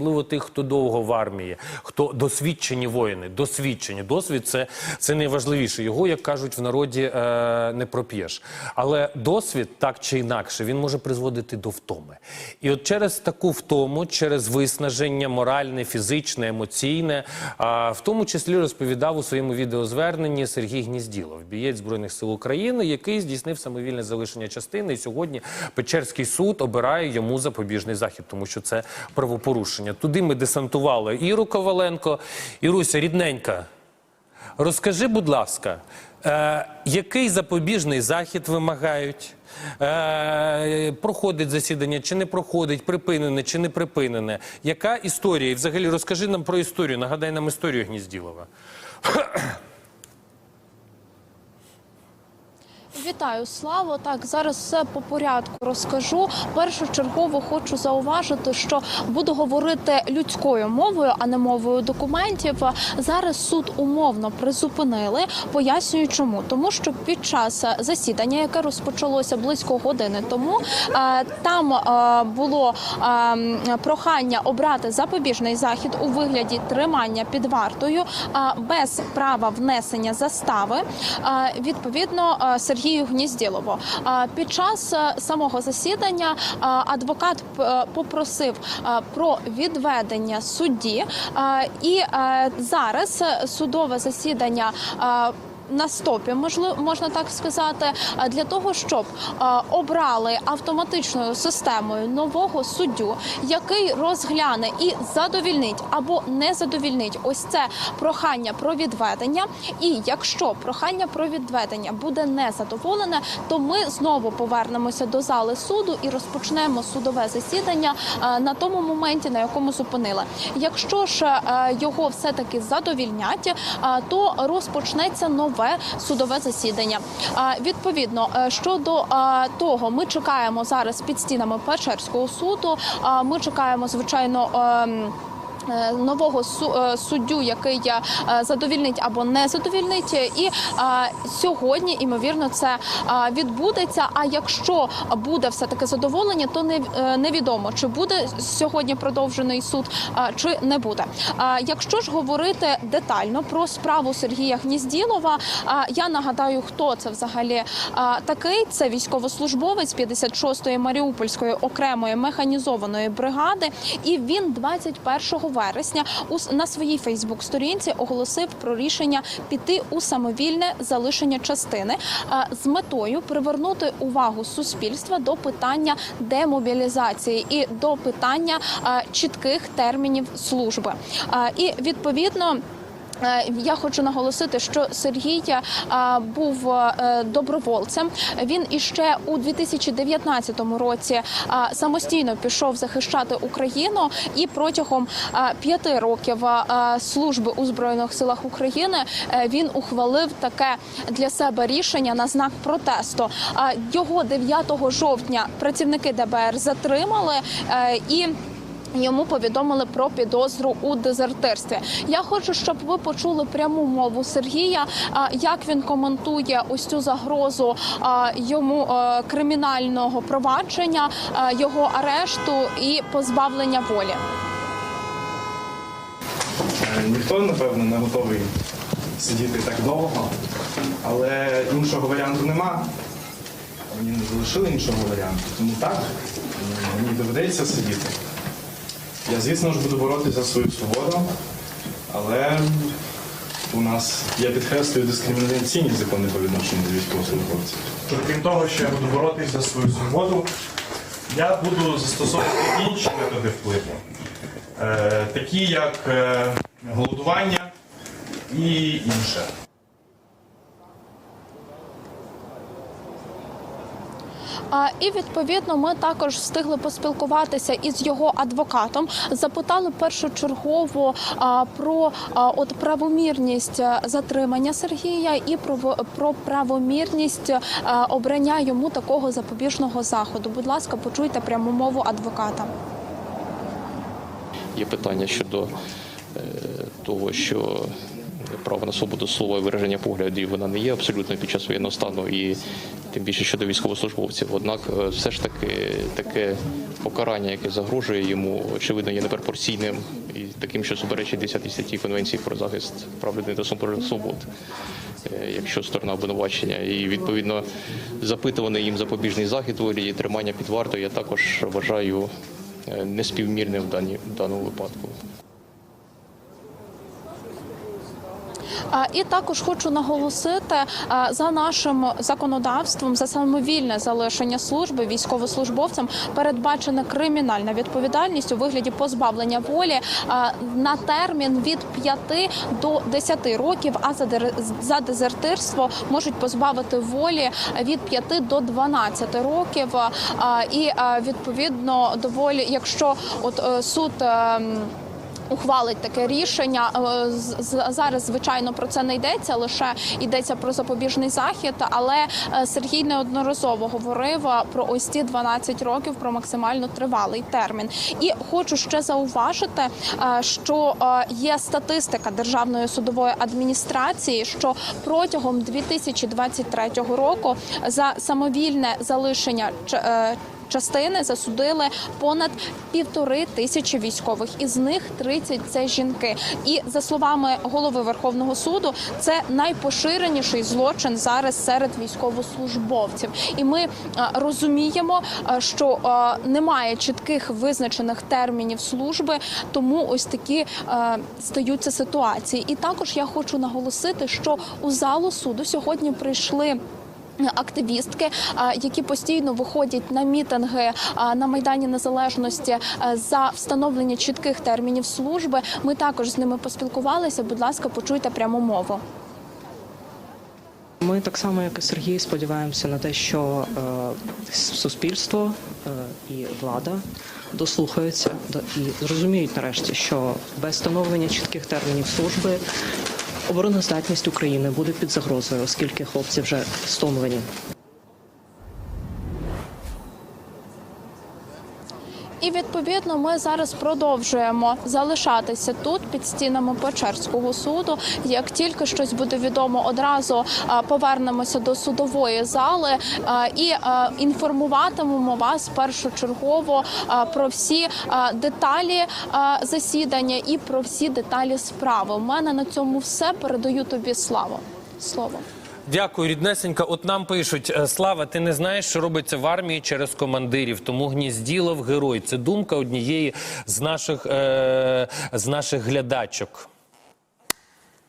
особливо тих, хто довго в армії, хто досвідчені воїни, досвідчені. Досвід це, це найважливіше. Його, як кажуть в народі, е, не проп'єш. Але досвід так чи інакше він може призводити до втоми. І от через таку втому, через виснаження моральне, фізичне, емоційне, а, в тому числі розповідав у своєму відеозверненні Сергій Гнізділов, бієць збройних сил України, який здійснив самовільне залишення частини. І сьогодні Печерський суд обирає йому запобіжний захід, тому що це правопорушення. Туди ми десантували Іру Коваленко. Іруся, рідненька. Розкажи, будь ласка, е, який запобіжний захід вимагають? Е, проходить засідання чи не проходить, припинене чи не припинене? Яка історія? І взагалі розкажи нам про історію. Нагадай нам історію Гнізділова. Вітаю, Славо. Так, зараз все по порядку розкажу. Першочергово хочу зауважити, що буду говорити людською мовою, а не мовою документів. Зараз суд умовно призупинили. Пояснюю, чому тому, що під час засідання, яке розпочалося близько години тому, е, там е, було е, прохання обрати запобіжний захід у вигляді тримання під вартою е, без права внесення застави. Відповідно, е, Сергію Гнізділову. Під час е, самого засідання е, адвокат е, попросив про відведення судді, і зараз судове засідання. На стопі, можливо, можна так сказати, для того, щоб обрали автоматичною системою нового суддю, який розгляне і задовільнить або не задовільнить ось це прохання про відведення. І якщо прохання про відведення буде не задоволене, то ми знову повернемося до зали суду і розпочнемо судове засідання на тому моменті, на якому зупинили. Якщо ж е, його все таки задовільнять, то розпочнеться нове судове засідання. Відповідно, е, щодо того, ми чекаємо зараз під стінами Печерського суду. Ми чекаємо, звичайно. Е, Нового е, суддю, який е, задовільнить або не задовільнить, і сьогодні, імовірно, це відбудеться. А якщо буде все таки задоволення, то невідомо, чи буде сьогодні продовжений суд, чи не буде. Якщо ж говорити детально про справу Сергія Гнізділова, я нагадаю, хто це взагалі такий. Це військовослужбовець 56-ї Маріупольської окремої механізованої бригади, і він 21 вересня на своїй Фейсбук-сторінці оголосив про рішення піти у самовільне залишення частини з метою привернути увагу суспільства до питання демобілізації і до питання чітких термінів служби. І відповідно. Е, Я хочу наголосити, що Сергій е, був е, добровольцем. Він іще у 2019 році самостійно пішов захищати Україну, і протягом п'яти років служби у збройних силах України він ухвалив таке для себе рішення на знак протесту. Його 9 жовтня працівники ДБР затримали і. Йому повідомили про підозру у дезертирстві. Я хочу, щоб ви почули пряму мову Сергія, як він коментує ось цю загрозу йому е, кримінального провадження, е, його арешту і позбавлення волі. Е, Ніхто, напевно, не готовий сидіти так довго, але іншого варіанту нема. Мені не залишили іншого варіанту. Тому так, мені доведеться сидіти. Я, звісно ж, буду боротися за свою свободу, але у нас, я підкреслюю, дискримінаційні закони по відношенню до військовослужбовців. Крім того, що я буду боротися за свою свободу, я буду застосовувати інші методи впливу. Е, такі як е, голодування і інше. І відповідно ми також встигли поспілкуватися із його адвокатом. Запитали першочергово про от правомірність е, затримання Сергія і про, про правомірність е, обрання йому такого запобіжного заходу. Будь ласка, почуйте пряму мову адвоката. Є питання щодо е, того, що право на свободу слова і вираження поглядів вона не є абсолютно під час воєнного стану і тим більше щодо військовослужбовців. Однак, е, все ж таки таке покарання, яке загрожує йому, очевидно, є непропорційним і таким, що суперечить 10 статті Конвенції про захист прав людини та свобод. Е, Якщо сторона обвинувачення і відповідно запитуваний їм запобіжний захід у вигляді тримання під вартою, я також вважаю е, неспівмірним в дані даному випадку. І також хочу наголосити за нашим законодавством за самовільне залишення служби військовослужбовцям передбачена кримінальна відповідальність у вигляді позбавлення волі на термін від 5 до 10 років. А за дезертирство можуть позбавити волі від 5 до 12 років. І відповідно доволі, якщо от е, суд. Ухвалить таке рішення. Е, Зараз, звичайно, про це не йдеться, лише йдеться про запобіжний захід. Але е, Сергій неодноразово говорив е, про ось ці 12 років, про максимально тривалий термін. І хочу ще зауважити, що є статистика Державної судової адміністрації, що протягом 2023 року за самовільне залишення частини засудили понад півтори тисячі військових, із них 30 – це жінки. І за словами голови Верховного суду, це найпоширеніший злочин зараз серед військовослужбовців. І ми розуміємо, що немає чітких визначених термінів служби, тому ось такі стаються ситуації. І також я хочу наголосити, що у залу суду сьогодні прийшли. Активістки, які постійно виходять на мітинги на майдані незалежності за встановлення чітких термінів служби. Ми також з ними поспілкувалися. Будь ласка, почуйте пряму мову. Ми так само, як і Сергій, сподіваємося на те, що е, суспільство е, і влада дослухаються до- і зрозуміють нарешті, що без встановлення чітких термінів служби обороноздатність України буде під загрозою, оскільки хлопці вже стомлені. І відповідно ми зараз продовжуємо залишатися тут під стінами Печерського суду. Як тільки щось буде відомо, одразу повернемося до судової зали і інформуватимемо вас першочергово про всі деталі засідання і про всі деталі справи. У мене на цьому все передаю тобі славу. Слово. Дякую, ріднесенька. От нам пишуть е, Слава, ти не знаєш, що робиться в армії через командирів. Тому гнізділов герой. Це думка однієї з наших е, з наших глядачок.